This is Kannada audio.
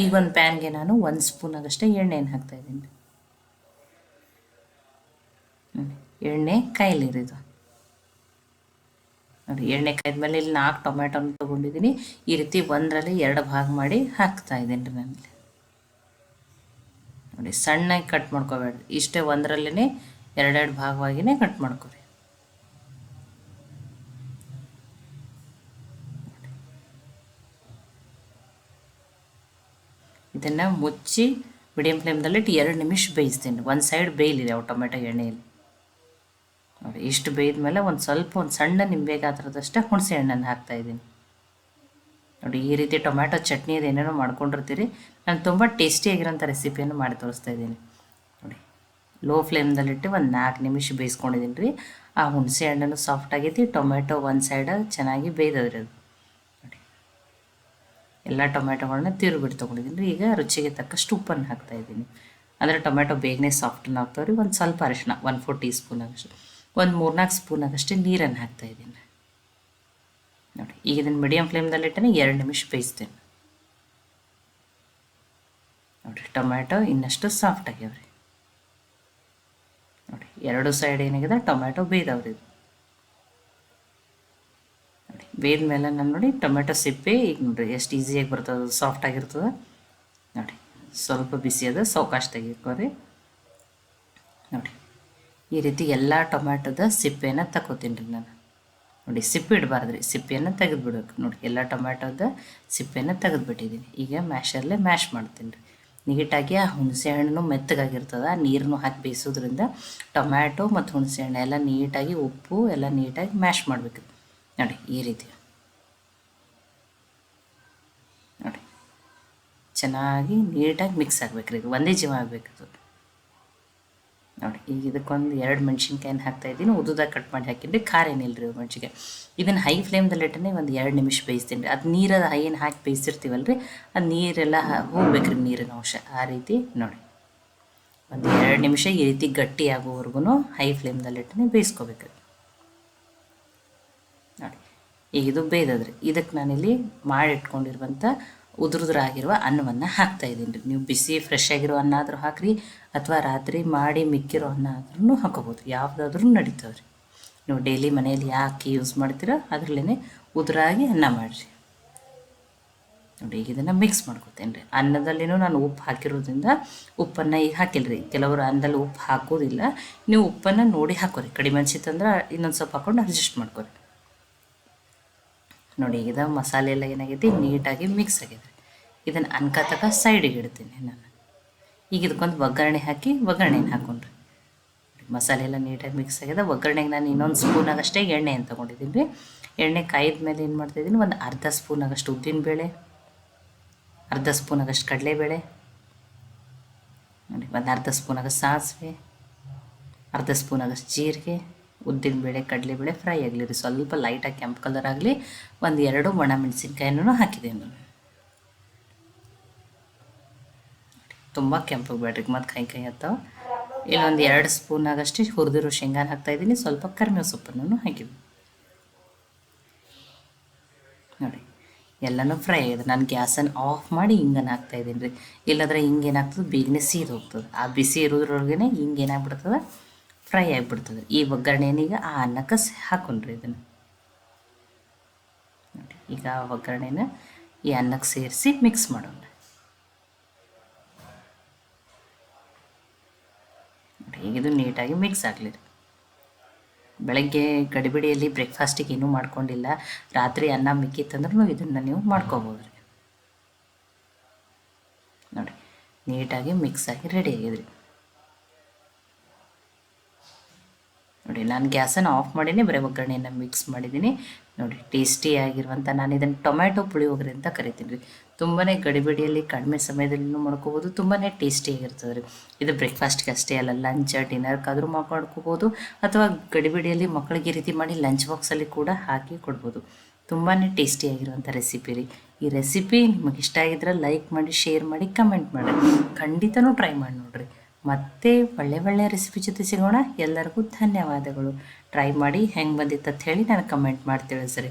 ಈಗ ಒಂದು ಪ್ಯಾನ್ಗೆ ನಾನು ಒಂದು ಸ್ಪೂನಾಗಷ್ಟೇ ಎಣ್ಣೆಯನ್ನು ಹಾಕ್ತಾಯಿದ್ದೀನಿ ಎಣ್ಣೆ ಕಾಯಿಲಿರಿದು ನೋಡಿ, ಎಣ್ಣೆ ಕಾಯ್ದ್ಮೇಲೆ ಇಲ್ಲಿ ನಾಲ್ಕು ಟೊಮೆಟೊನ ತೊಗೊಂಡಿದ್ದೀನಿ. ಈ ರೀತಿ ಒಂದರಲ್ಲಿ ಎರಡು ಭಾಗ ಮಾಡಿ ಹಾಕ್ತಾ ಇದ್ದೀನಿ ರೀ ನಾನು ನೋಡಿ, ಸಣ್ಣಗೆ ಕಟ್ ಮಾಡ್ಕೋಬೇಡ ಇಷ್ಟೇ ಒಂದರಲ್ಲೇ ಎರಡೆರಡು ಭಾಗವಾಗಿಯೇ ಕಟ್ ಮಾಡ್ಕೊರಿ. ಇದನ್ನು ಮುಚ್ಚಿ ಮೀಡಿಯಮ್ ಫ್ಲೇಮ್ದಲ್ಲಿಟ್ಟು ಎರಡು ನಿಮಿಷ ಬೇಯಿಸ್ತೀನಿ. ಒಂದು ಸೈಡ್ ಬೇಯಲಿದೆ ಅವು ಟೊಮೆಟೊ ಎಣ್ಣೆಯಲ್ಲಿ. ನೋಡಿ, ಇಷ್ಟು ಬೇಯ್ದ ಮೇಲೆ ಒಂದು ಸ್ವಲ್ಪ ಒಂದು ಸಣ್ಣ ನಿಂಬೆ ಗಾತ್ರದಷ್ಟೇ ಹುಣಸೆ ಹಣ್ಣನ್ನು ಹಾಕ್ತಾಯಿದ್ದೀನಿ ನೋಡಿ, ಈ ರೀತಿ ಟೊಮ್ಯಾಟೊ ಚಟ್ನಿ ಏನೇನೋ ಮಾಡ್ಕೊಂಡಿರ್ತೀರಿ. ನಾನು ತುಂಬ ಟೇಸ್ಟಿಯಾಗಿರೋಂಥ ರೆಸಿಪಿಯನ್ನು ಮಾಡಿ ತೋರಿಸ್ತಾ ಇದ್ದೀನಿ. ನೋಡಿ ಲೋ ಫ್ಲೇಮ್ದಲ್ಲಿಟ್ಟು ಒಂದು ನಾಲ್ಕು ನಿಮಿಷ ಬೇಯಿಸ್ಕೊಂಡಿದ್ದೀನಿ ರೀ. ಆ ಹುಣಸೆ ಹಣ್ಣನ್ನು ಸಾಫ್ಟ್ ಆಗೈತಿ ಟೊಮೆಟೊ ಒಂದು ಸೈಡ ಚೆನ್ನಾಗಿ ಬೇಯ್ದದ್ರಿ ಅದು. ಎಲ್ಲ ಟೊಮೆಟೊಗಳನ್ನ ತಿರುಗಿಬಿಟ್ಟು ತೊಗೊಂಡಿದ್ದೀನಿ. ರೀ ಈಗ ರುಚಿಗೆ ತಕ್ಕಷ್ಟು ಉಪ್ಪನ್ನು ಹಾಕ್ತಾ ಇದ್ದೀನಿ ಅಂದರೆ ಟೊಮೆಟೊ ಬೇಗನೆ ಸಾಫ್ಟನ್ನು ಆಗ್ತಾವೆ ರೀ ಒಂದು ಸ್ವಲ್ಪ ಅರಿಶಿನ ಒನ್ ಫೋರ್ ಟೀ ಸ್ಪೂನ್ ಆಗಷ್ಟು, ಒಂದು ಮೂರ್ನಾಲ್ಕು ಸ್ಪೂನ್ ಆಗಷ್ಟೇ ನೀರನ್ನು ಹಾಕ್ತಾಯಿದ್ದೀನಿ. ನೋಡಿ, ಈಗ ಇದನ್ನು ಮೀಡಿಯಮ್ ಫ್ಲೇಮ್ದಲ್ಲಿಟ್ಟೆ ಎರಡು ನಿಮಿಷ ಬೇಯಿಸ್ತೇನೆ. ನೋಡಿರಿ ಟೊಮ್ಯಾಟೊ ಇನ್ನಷ್ಟು ಸಾಫ್ಟ್ ಆಗ್ಯಾವ್ರಿ. ನೋಡಿ, ಎರಡು ಸೈಡ್ ಏನಾಗಿದೆ ಟೊಮ್ಯಾಟೊ ಬೇಯ್ದವ್ರಿ ಇದು ನೋಡಿ ಬೇಯ್ದ ಮೇಲೆ ನಾನು ನೋಡಿ ಟೊಮೆಟೊ ಸಿಪ್ಪೆ, ಈಗ ನೋಡಿರಿ ಎಷ್ಟು ಈಸಿಯಾಗಿ ಬರ್ತದೆ ಸಾಫ್ಟ್ ಆಗಿರ್ತದೆ. ನೋಡಿ, ಸ್ವಲ್ಪ ಬಿಸಿ ಅದ ಸೌಕಾಶ ತೆಗಿಕೋರಿ ನೋಡಿ, ಈ ರೀತಿ ಎಲ್ಲ ಟೊಮ್ಯಾಟೊದ ಸಿಪ್ಪೆನ ತಗೋತೀನಿ ರೀ ನಾನು. ನೋಡಿ, ಸಿಪ್ಪೆ ಇಡಬಾರ್ದು ರೀ ಸಿಪ್ಪೆಯನ್ನು ತೆಗೆದುಬಿಡ್ಬೇಕು. ನೋಡಿ, ಎಲ್ಲ ಟೊಮ್ಯಾಟೊದ ಸಿಪ್ಪೆನ ತೆಗೆದುಬಿಟ್ಟಿದ್ದೀನಿ ಈಗ ಮ್ಯಾಶಲ್ಲೇ ಮ್ಯಾಶ್ ಮಾಡ್ತೀನಿ ರೀ. ನೀಟಾಗಿ ಆ ಹುಣಸೆ ಹಣ್ಣು ಮೆತ್ತಗಾಗಿರ್ತದೆ ನೀರನ್ನು ಹಾಕಿ ಬೇಯಿಸೋದ್ರಿಂದ ಟೊಮ್ಯಾಟೊ ಮತ್ತು ಹುಣಸೆ ಹಣ್ಣು ಎಲ್ಲ ನೀಟಾಗಿ ಉಪ್ಪು ಎಲ್ಲ ನೀಟಾಗಿ ಮ್ಯಾಶ್ ಮಾಡಬೇಕು ನೋಡಿ, ಈ ರೀತಿ. ನೋಡಿ. ಚೆನ್ನಾಗಿ ನೀಟಾಗಿ ಮಿಕ್ಸ್ ಆಗ್ಬೇಕು ಇದು. ಒಂದೇ ಜೀವ ಆಗಬೇಕು ಅದು ನೋಡಿ, ಈಗ ಇದಕ್ಕೊಂದು ಎರಡು ಮೆಣ್ಸಿನ್ಕಾಯಿನ ಹಾಕ್ತಾಯಿದ್ದೀನಿ ಉದ್ದುದಾಗ ಕಟ್ ಮಾಡಿ ಹಾಕಿದ್ರೆ ಖಾರ ಏನಿಲ್ಲ ರೀ ಮೆಣ್ಸಿನ್ಕಾಯಿ ಇದನ್ನು ಹೈ ಫ್ಲೇಮ್ದಲ್ಲಿಟ್ಟನೆ ಒಂದು ಎರಡು ನಿಮಿಷ ಬೇಯಿಸ್ತೀನಿ ರೀ. ಅದು ನೀರದ ಏನು ಹಾಕಿ ಬೇಯಿಸಿರ್ತೀವಲ್ಲ ರೀ ಅದು ನೀರೆಲ್ಲ ಹೋಗ್ಬೇಕು ರೀ ನೀರಿನ ಅಂಶ. ಆ ರೀತಿ ನೋಡಿ. ಒಂದು ಎರಡು ನಿಮಿಷ ಈ ರೀತಿ ಗಟ್ಟಿ ಆಗೋವರೆಗೂ ಹೈ ಫ್ಲೇಮ್ದಲ್ಲಿಟ್ಟನೆ ಬೇಯಿಸ್ಕೋಬೇಕು ರೀ ಈಗ ಇದು ಬೇಯ್ದದ್ರಿ ಇದಕ್ಕೆ ನಾನಿಲ್ಲಿ ಮಾಡಿಟ್ಕೊಂಡಿರುವಂಥ ಉದುರುದ್ರಾಗಿರುವ ಅನ್ನವನ್ನು ಹಾಕ್ತಾ ಇದ್ದೀನಿ ರೀ. ನೀವು ಬಿಸಿ ಫ್ರೆಶ್ ಆಗಿರೋ ಅನ್ನ ಆದರೂ ಹಾಕ್ರಿ, ಅಥವಾ ರಾತ್ರಿ ಮಾಡಿ ಮಿಕ್ಕಿರೋ ಅನ್ನ ಆದ್ರೂ ಹಾಕೋಬೋದು. ಯಾವುದಾದ್ರೂ ನಡೀತಾವೆ ರೀ. ನೀವು ಡೈಲಿ ಮನೆಯಲ್ಲಿ ಯಾಕೆ ಯೂಸ್ ಮಾಡ್ತೀರೋ ಅದರಲ್ಲೇ ಉದುರಾಗಿ ಅನ್ನ ಮಾಡಿರಿ. ನೋಡಿ, ಈಗ ಇದನ್ನು ಮಿಕ್ಸ್ ಮಾಡ್ಕೊತೇನೆ ರೀ. ಅನ್ನದಲ್ಲಿನೂ ನಾನು ಉಪ್ಪು ಹಾಕಿರೋದ್ರಿಂದ ಉಪ್ಪನ್ನು ಈಗ ಹಾಕಿಲ್ಲ ರೀ. ಕೆಲವರು ಅನ್ನದಲ್ಲಿ ಉಪ್ಪು ಹಾಕೋದಿಲ್ಲ. ನೀವು ಉಪ್ಪನ್ನು ನೋಡಿ ಹಾಕೋರಿ. ಕಡಿಮೆ ಅನ್ಸಿತ್ತಂದ್ರೆ ಇನ್ನೊಂದು ಸ್ವಲ್ಪ ಹಾಕೊಂಡು ಅಡ್ಜಸ್ಟ್ ಮಾಡ್ಕೊರಿ. ನೋಡಿ, ಈಗ ಮಸಾಲೆ ಎಲ್ಲ ಏನಾಗೈತಿ ನೀಟಾಗಿ ಮಿಕ್ಸ್ ಆಗಿದೆ. ಇದನ್ನು ಅನ್ಕತಕ ಸೈಡಿಗೆ ಇಡ್ತೀನಿ ನಾನು. ಈಗ ಇದಕ್ಕೊಂದು ಒಗ್ಗರಣೆ ಹಾಕಿ ಒಗ್ಗರಣೆನ ಹಾಕೊಂಡ್ರಿ. ಮಸಾಲೆ ಎಲ್ಲ ನೀಟಾಗಿ ಮಿಕ್ಸ್ ಆಗಿದೆ. ಒಗ್ಗರಣೆಗೆ ನಾನು ಇನ್ನೊಂದು ಸ್ಪೂನಾಗಷ್ಟೇ ಎಣ್ಣೆ ಅಂತ ತೊಗೊಂಡಿದ್ದೀನಿ. ರೀ ಎಣ್ಣೆ ಕಾಯಿದ ಮೇಲೆ ಏನು ಮಾಡ್ತಾಯಿದ್ದೀನಿ ಒಂದು ಅರ್ಧ ಸ್ಪೂನಾಗಷ್ಟು ಉದ್ದಿನಬೇಳೆ ಅರ್ಧ ಸ್ಪೂನಾಗಷ್ಟು ಕಡಲೆಬೇಳೆ, ನೋಡಿ, ಒಂದು ಅರ್ಧ ಸ್ಪೂನಾಗಷ್ಟು ಸಾಸಿವೆ, ಅರ್ಧ ಸ್ಪೂನಾಗಷ್ಟು ಜೀರಿಗೆ ಉದ್ದಿನಬೇಳೆ ಕಡಲೆಬೇಳೆ ಫ್ರೈ ಆಗಲಿ ರೀ. ಸ್ವಲ್ಪ ಲೈಟಾಗಿ ಕೆಂಪು ಕಲರ್ ಆಗಲಿ ಒಂದು ಎರಡು ಒಣ ಮೆಣಸಿನ್ಕಾಯಿನೂ ಹಾಕಿದ್ದೀನಿ ನಾನು. ತುಂಬ ಕೆಂಪು ಬೇಡ್ರಿ ಮತ್ತು ಕೈ ಕೈ ಹತ್ತಾವ. ಇಲ್ಲೊಂದು ಎರಡು ಸ್ಪೂನಾಗಷ್ಟೇ ಹುರಿದಿರೋ ಶೇಂಗಾನ ಹಾಕ್ತಾಯಿದ್ದೀನಿ ಸ್ವಲ್ಪ ಕರಿಮೇವು ಸೊಪ್ಪನ್ನು ಹಾಕಿದ್ವಿ. ನೋಡಿ, ಎಲ್ಲನೂ ಫ್ರೈ ಆಗಿದೆ. ನಾನು ಗ್ಯಾಸನ್ನು ಆಫ್ ಮಾಡಿ ಹಿಂಗನ್ನು ಹಾಕ್ತಾಯಿದ್ದೀನಿ ರೀ. ಇಲ್ಲಾಂದ್ರೆ ಹಿಂಗೇನಾಗ್ತದೆ ಬೇಗನೆ ಸೀದು ಹೋಗ್ತದೆ. ಆ ಬಿಸಿ ಇರೋದ್ರೊಳಗೆ ಹಿಂಗೇನಾಗ್ಬಿಡ್ತದೆ ಫ್ರೈ ಆಗಿಬಿಡ್ತದೆ. ಈ ಒಗ್ಗರಣೆನೀಗ ಆ ಅನ್ನಕ್ಕೆ ಹಾಕೊಂಡ್ರಿ ಇದನ್ನು. ನೋಡಿ, ಈಗ ಆ ಒಗ್ಗರಣೆನ ಈ ಅನ್ನಕ್ಕೆ ಸೇರಿಸಿ ಮಿಕ್ಸ್ ಮಾಡೋಣ. ಈಗ ಇದು ನೀಟಾಗಿ ಮಿಕ್ಸ್ ಆಗಲಿ ಬೆಳಗ್ಗೆ ಗಡಿಬಿಡಿಯಲ್ಲಿ ಬ್ರೇಕ್ಫಾಸ್ಟಿಗೆ ಏನೂ ಮಾಡ್ಕೊಂಡಿಲ್ಲ. ರಾತ್ರಿ ಅನ್ನ ಮಿಕ್ಕಿತ್ತಂದ್ರೂ ಇದನ್ನು ನೀವು ಮಾಡ್ಕೋಬೋದು. ರೀ ನೋಡಿ, ನೀಟಾಗಿ ಮಿಕ್ಸ್ ಆಗಿ ರೆಡಿ ಆಗಿದ್ರಿ. ನೋಡಿ, ನಾನು ಗ್ಯಾಸನ್ನು ಆಫ್ ಮಾಡಿನೇ, ಬರೀ ಒಗ್ಗರಣೆಯನ್ನು ಮಿಕ್ಸ್ ಮಾಡಿದ್ದೀನಿ ನೋಡಿ ಟೇಸ್ಟಿಯಾಗಿರುವಂಥ ನಾನು ಇದನ್ನು ಟೊಮ್ಯಾಟೊ ಪುಳಿಯೋಗರೆ ಅಂತ ಕರಿತೀನಿ ರೀ ತುಂಬಾ ಗಡಿಬಿಡಿಯಲ್ಲಿ ಕಡಿಮೆ ಸಮಯದಲ್ಲೂ ಮಾಡ್ಕೋಬೋದು ತುಂಬಾ ಟೇಸ್ಟಿಯಾಗಿರ್ತದೆ ರೀ ಇದು ಬ್ರೇಕ್ಫಾಸ್ಟ್ಗೆ ಅಷ್ಟೇ ಅಲ್ಲ ಲಂಚ್ ಡಿನ್ನರ್ಗಾದರೂ ಮಾಡ್ಕೋಬೋದು ಅಥವಾ ಗಡಿಬಿಡಿಯಲ್ಲಿ ಮಕ್ಕಳಿಗೆ ಈ ರೀತಿ ಮಾಡಿ ಲಂಚ್ ಬಾಕ್ಸಲ್ಲಿ ಕೂಡ ಹಾಕಿ ಕೊಡ್ಬೋದು. ತುಂಬಾ ಟೇಸ್ಟಿಯಾಗಿರುವಂಥ ರೆಸಿಪಿ ರೀ. ಈ ರೆಸಿಪಿ ನಿಮಗೆ ಇಷ್ಟ ಆಗಿದ್ರೆ ಲೈಕ್ ಮಾಡಿ ಶೇರ್ ಮಾಡಿ ಕಮೆಂಟ್ ಮಾಡಿ. ಖಂಡಿತನೂ ಟ್ರೈ ಮಾಡಿ ನೋಡಿರಿ. ಮತ್ತೆ ಒಳ್ಳೆ ಒಳ್ಳೆಯ ರೆಸಿಪಿ ಜೊತೆ ಸಿಗೋಣ. ಎಲ್ಲರಿಗೂ ಧನ್ಯವಾದಗಳು. ಟ್ರೈ ಮಾಡಿ ಹೆಂಗೆ ಬಂದಿತ್ತು ಅಂತ ಹೇಳಿ ನಾನು ಕಮೆಂಟ್ ಮಾಡಿ ತಿಳಿಸ್ರಿ